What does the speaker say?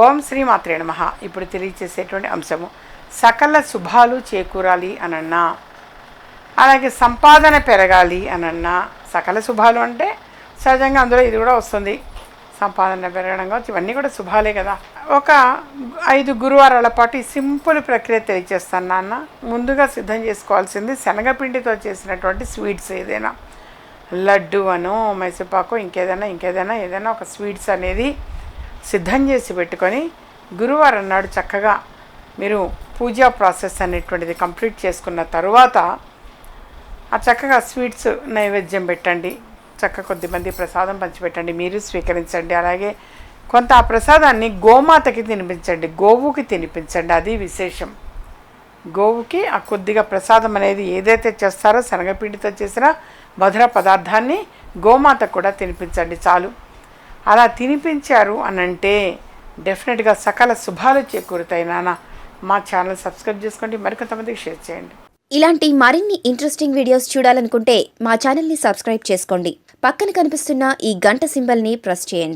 ఓం శ్రీ మాత్రే నమ. ఇప్పుడు తెలియచేసేటువంటి అంశము సకల శుభాలు చేకూరాలి అనన్నా అలాగే సంపాదన పెరగాలి అనన్నా సకల శుభాలు అంటే సహజంగా అందులో ఇది కూడా వస్తుంది. సంపాదన పెరగడం కావచ్చు ఇవన్నీ కూడా శుభాలే కదా. ఒక ఐదు గురువారాల పాటు ఈ సింపుల్ ప్రక్రియ తెలియచేస్తాను నాన్న. ముందుగా సిద్ధం చేసుకోవాల్సింది శనగపిండితో చేసినటువంటి స్వీట్స్ ఏదైనా. లడ్డు అను మైసూపాకు ఇంకేదైనా ఇంకేదైనా ఏదైనా ఒక స్వీట్స్ అనేది సిద్ధం చేసి పెట్టుకొని గురువారం నాడు చక్కగా మీరు పూజా ప్రాసెస్ అనేటువంటిది కంప్లీట్ చేసుకున్న తరువాత ఆ చక్కగా స్వీట్స్ నైవేద్యం పెట్టండి. చక్క కొద్దిమంది ప్రసాదం పంచిపెట్టండి. మీరు స్వీకరించండి. అలాగే కొంత ఆ ప్రసాదాన్ని గోమాతకి తినిపించండి. గోవుకి తినిపించండి. అది విశేషం. గోవుకి ఆ కొద్దిగా ప్రసాదం అనేది ఏదైతే చేస్తారో శనగపిండితో చేసిన మధుర పదార్థాన్ని గోమాతకు కూడా తినిపించండి. చాలు. అలా తినిపించారు అనంటే డెఫినెట్గా సకల శుభాలు చేకూరుతాయి నాన్న. మా ఛానల్ సబ్స్క్రైబ్ చేసుకోండి మరికొంతమందికి షేర్ చేయండి. ఇలాంటి మరిన్ని ఇంట్రెస్టింగ్ వీడియోస్ చూడాలనుకుంటే మా ఛానల్ని సబ్స్క్రైబ్ చేసుకోండి. పక్కన కనిపిస్తున్న ఈ గంట సింబల్ని ప్రెస్ చేయండి.